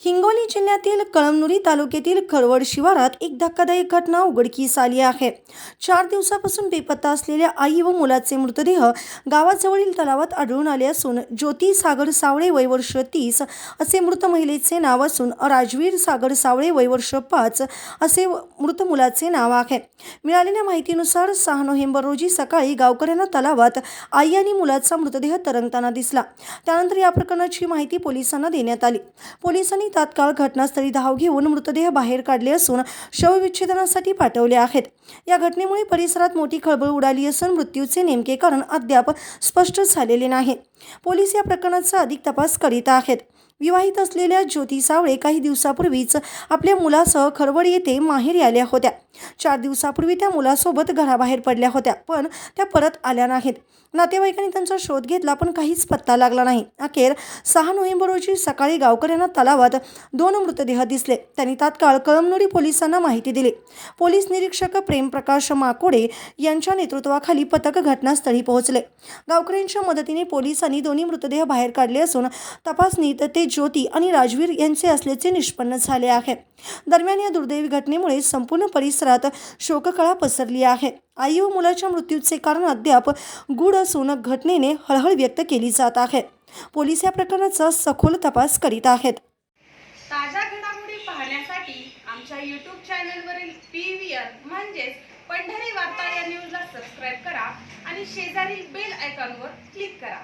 हिंगोली जिल्ह्यातील कळमनुरी तालुक्यातील खरवड शिवारात एक धक्कादायक घटना उघडकीस आली आहे. चार दिवसापासून बेपत्ता असलेल्या आई व मुलाचे मृतदेह गावाजवळील तलावात आढळून आले असून ज्योती सागर सावळे वयवर्ष तीस असे मृत महिलेचे नाव असून राजवीर सागर सावळे वयवर्ष पाच असे मृत मुलाचे नाव आहे. मिळालेल्या माहितीनुसार सहा नोव्हेंबर रोजी सकाळी गावकऱ्यांना तलावात आई आणि मुलाचा मृतदेह तरंगताना दिसला. त्यानंतर या प्रकरणाची माहिती पोलिसांना देण्यात आली. पोलिसांनी पोलिसांनी तात्काळ घटनास्थळी धाव घेऊन मृतदेह बाहेर काढले असून शवविच्छेदनासाठी पाठवले आहेत. या घटनेमुळे परिसरात मोठी खळबळ उडाली असून मृत्यूचे नेमके कारण अद्याप स्पष्ट झालेले नाही. पोलीस या प्रकरणाचा अधिक तपास करीत आहेत. विवाहित असलेल्या ज्योती सावळे काही दिवसापूर्वीच आपल्या मुलासह खरवड येथे माहेरी आल्या होत्या. चार दिवसापूर्वी त्या मुलासोबत घराबाहेर पडल्या होत्या पण त्या परत आल्या नाहीत. नातेवाईकांनी त्यांचा शोध घेतला पण काहीच पत्ता लागला नाही. अखेर सहा नोव्हेंबर रोजी सकाळी गावकऱ्यांना तलावात दोन मृतदेह दिसले. त्यांनी तात्काळ कळमनुरी पोलिसांना माहिती दिली. पोलीस निरीक्षक प्रेमप्रकाश माकोडे यांच्या नेतृत्वाखाली पथक घटनास्थळी पोहोचले. गावकऱ्यांच्या मदतीने पोलिसांनी दोन्ही मृतदेह बाहेर काढले असून तपासणीत ते ज्योती आणि राजवीर यांचे असल्याचे निष्पन्न झाले आहे. दरम्यान या दुर्दैवी घटनेमुळे संपूर्ण परिसरात शोककळा पसरली आहे. आई व मुलाच्या मृत्यूचे कारण अद्याप गूढ असून घटनेने हळहळ व्यक्त केली जात आहे. पोलीस या प्रकरणाचा सखोल तपास करीत आहेत. ताज्या घडामोडी पाहण्यासाठी आमच्या यूट्यूब चॅनलवरील पी व्ही आर म्हणजेच पंढरी वार्ता या न्यूजला सबस्क्राईब करा आणि शेजारील बेल आयकॉनवर क्लिक करा.